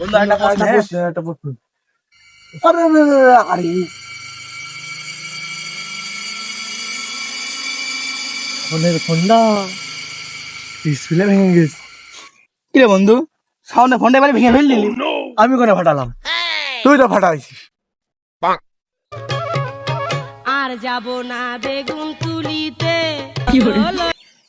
বন্ধু একটা প্রশ্ন একটা? প্রশ্ন, আরে, আরে, আরে, আরে। ফোনের ফোনটা ডিসপ্লে ভেঙে গেছে। কি রে বন্ধু? সামনে ফোনটা এবারে ভেঙে ফেল দিলি আমি করে ফাটালাম? তুই তো ফাটাইছিস। আর যাব না বেগুন তুলিতে।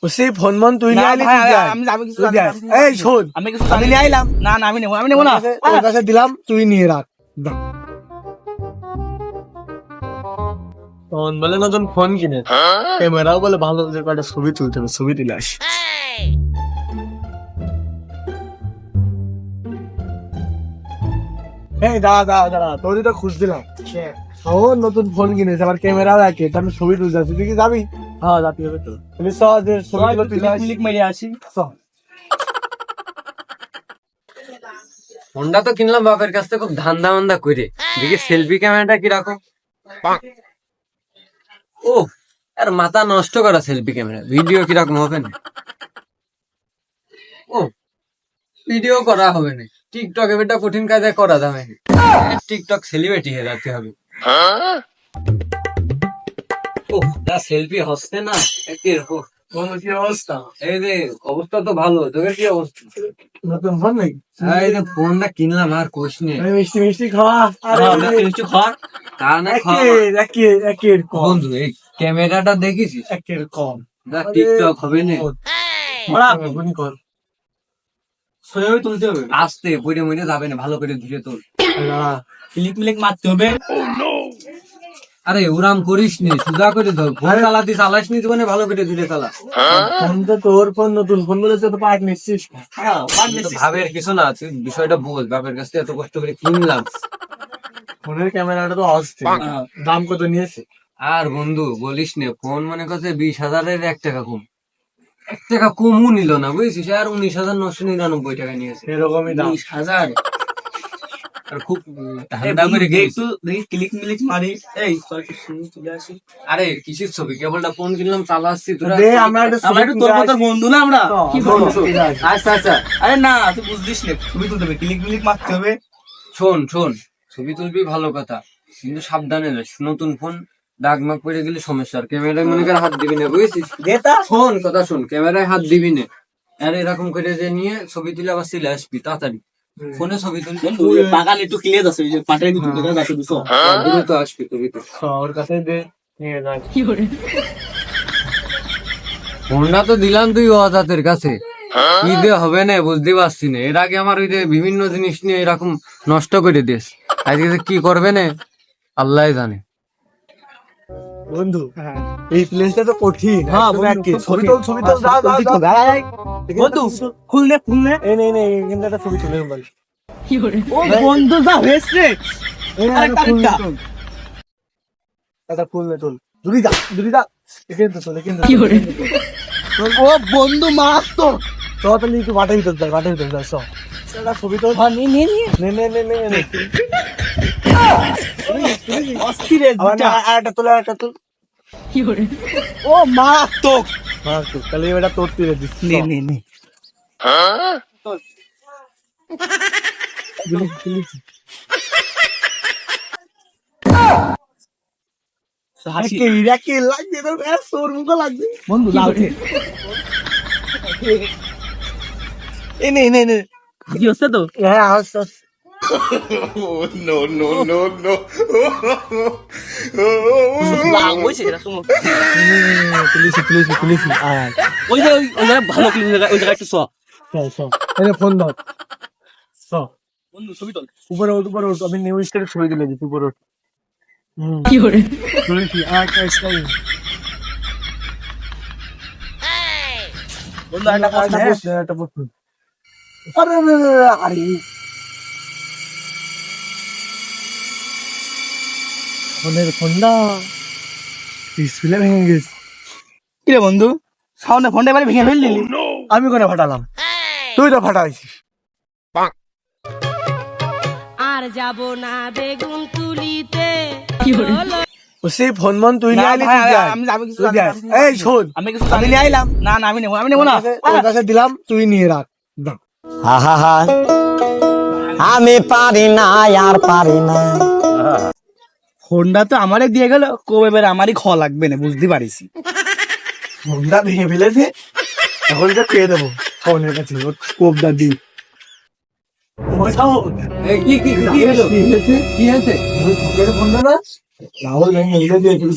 সেই ফোন মন তুই না, নিয়ে আইলি। আমি আমি কিছু এই শোন। আমি কিছু আমি নিয়ে আইলাম। না না আমি নেব আমি নেব না। তোর কাছে- দিলাম তুই নিয়ে রাখ। বলে নতুন ফোন কিনে। ক্যামেরাও বলে ভালো যে কয়টা ছবি তুলতে হবে ছবি তুলে আসি। এই দাঁড়া দাঁড়া দাঁড়া তোরই তো খুঁজছিলাম। ও নতুন ফোন কিনেছে আবার ক্যামেরাও একে তা আমি ছবি তুলতে আসি। তুই কি যাবি? হ্যাঁ হবে তো তুমি সহজে ছবিগুলো তুলে ক্লিক মেরে আসি। হোন্ডা তো কিনলাম বাপের কাছ থেকে খুব ধান্দা মান্দা করে দেখি সেলফি ক্যামেরাটা কীরকম। ও আর মাথা নষ্ট করা সেলফি ক্যামেরা। ভিডিও কীরকম হবে না? ও ভিডিও করা হবে না। টিকটক এবারটা কঠিন কাজে করা যাবে না। টিকটক সেলিব্রিটি হয়ে যেতে হবে। ও যা সেলফি হসতে না। কি অবস্থা? এই রে অবস্থা তো ভালো। তোদের কি অবস্থা? নতুন ফোন নাকি? এই যে ফোনটা কিনলাম আর মিষ্টি মিষ্টি খাওয়া আরে কিছু খাওয়া তা না খাওয়া। একের একের একের কম। বন্ধু এই ক্যামেরাটা একের কম। না টিকটক হবে না। ওরা কর। তুলতে হবে। আস্তে পড়ে মরে যাবে না ভালো করে ধীরে তোল। দাঁড়া ক্লিক মিলিক মারতে হবে। আরে ওরাম করিস নি সুজা করে ধর ফোন চালাতি চালাস নি জীবনে ভালো করে ধীরে চালা। ফোন তো তোর ফোন নতুন ফোন বলে তো পার্ট নিচ্ছিস। হ্যাঁ ভাবের কিছু না তুই বিষয়টা বল বাপের কাছ থেকে এত কষ্ট করে কিনলাম। ফোনের ক্যামেরাটা তো অস্থির। দাম কত নিয়েছে? আর বন্ধু বলিস নে ফোন মনে করছে বিশ হাজারের এক টাকা কম। এক টাকা কমও নিল না বুঝছিস? আর উনিশ হাজার নশো নিরানব্বই টাকা নিয়েছে। এরকমই দাম। বিশ হাজার। খুব ধান্দা করে একটু দেখি ক্লিক মিলিক মারি। এই তোর ছবি আসি। আরে কিসের ছবি? কেবলটা ফোন কিনলাম চালাচ্ছি তোরা আমরা একটু তোর মতো বন্ধু না আমরা? কি শোন, শোন। আচ্ছা আচ্ছা। আরে না তুই বুঝলিস না ছবি তুলতে হবে ক্লিক মিলিক মারতে হবে। শোন শোন ছবি তুলবি ভালো কথা কিন্তু সাবধানে নতুন ফোন দাগ মাগ পড়ে গেলে সমস্যা আর ক্যামেরায় মনে করে হাত দিবি না বুঝেছিস? শোন কথা শোন ক্যামেরায় হাত দিবি না। আর এরকম করে যে নিয়ে ছবি তুলে আবার চলে আসবি তাড়াতাড়ি। ফোনে ছবি বাগান একটু ক্লিয়ার আছে ওই যে পাটের ভিতরে দেখা যাচ্ছে বুঝছ দ্রুত আসবি ছবি তুল ওর কাছে দে নিয়ে যাক ফোনটা তো দিলাম তুই অজাতের কাছে। কি দিয়ে হবে না বুঝতে পারছি না। এর আগে আমার ওই যে বিভিন্ন জিনিস নিয়ে এরকম নষ্ট করে দিস। আজকে যে কি করবে না আল্লাহ জানে। বন্ধু এই প্লেসটা তো কঠিন। হ্যাঁ, ছবি তোল ছবি তোল যা যা বন্ধু খুললে খুললে। এই নে নে এখানে ছবি তুলে বল কি করে ও বন্ধু দা হয়েছে। দাদা খুললে চল দুরি দা দুরি দা এখানে তো চল এখানে কি করে ও বন্ধু মাস তো। তাহলে একটু বাটে ভিতর দা বাটে ভিতর দা সব একটা ছবি তো হ্যাঁ নে নে নে। নে নে নে নে অস্থিরে আর একটা তোলা একটা তোল। কি করে ও মারাত্মক। हाँ तो चलिए बेटा तोड़ती रह नहीं नहीं नहीं हाँ? तो... बिली, बिली। কে লাগবে তোর সোর মুখ লাগবে বন্ধু লাগবে এই নে নে নে কি হচ্ছে তো হ্যাঁ হচ্ছে Oh, no, no, no, no. আমি ছবি কি শুনেছি আর একটা আরে ফোনের ফোনটা? ডিসপ্লে ভেঙে গেছে। কি রে বন্ধু সামনে ফোনটা এবারে ভেঙে ফেল দিলি আমি করে ফাটালাম? তুই তো ফাটাইছিস। আর যাব না বেগুন তুলিতে। ও সেই ফোন মন তুই নিয়ে আইলি আমি আমি কিছু এই শোন। আমি কিছু আমি নিয়ে আইলাম। না না আমি নেব আমি নেব না। তোর কাছে- দিলাম তুই নিয়ে রাখ। দাও। আমি পারি না আর পারি না। ফোনটা তো আমারে দিয়ে গেল কবে এবার আমারই খ লাগবে না বুঝতে পারিস ফোনটা ভেঙে ফেলেছে এখন এটা পেয়ে দেবো ফোনের কাছে ওর কোপটা দিই। কি কি কি হলো? কি হয়েছে? রাহুল ভেঙে ফেলে দিয়েছিল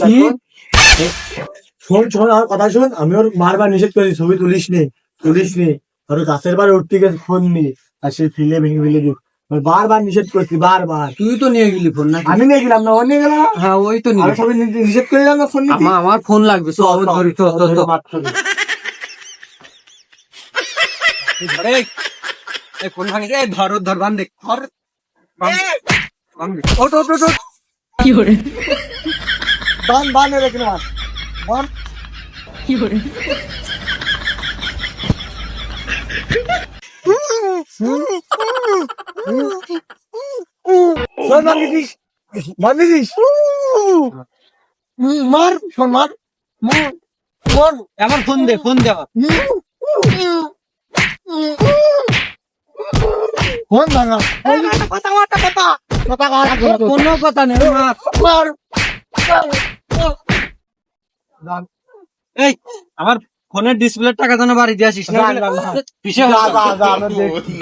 শোন শোন আমার কথা শোন আমি ওর বারবার নিষেধ করি ছবি তুলিস নি তুলিস নি আর গাছের বার উঠতে গেছে ফোন নিয়ে আর সে ফিলে ভেঙে ফেলে আমি বারবার নিষেধ করছি বারবার। তুই তো নিয়ে গেলি ফোন না আমি নিয়ে গেলাম না ও নিয়ে গেলাম হ্যাঁ ওই তো নিয়ে সবাই নিষেধ করে না ফোন নিতে? আমার আমার ফোন লাগবে তো চল, ধরি তো চল, তো ধরে মার এই ফোন ভাঙে এই ধর ধর বান দেখ ধর। বান বান রেখে না বান শোন মার দিছিস মার দিছিস মার শোন মার। মার মার। আমার ফোন দে ফোন দে। ফোন ভাঙা কথা কথা। কথা কথা কোনো কথা নেই মার মার। এই আমার ফোনের ডিসপ্লে টাকা যেন বাড়ি দিয়ে আসিস না না, না, না। পিছে যা, যা, যা, আমরা দেখছি।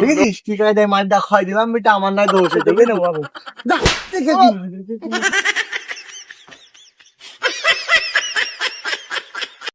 দেখেছিস কি করে দেয় মারটা খাই দিলাম বেটা আমার না দোষ দেবে না বাবু।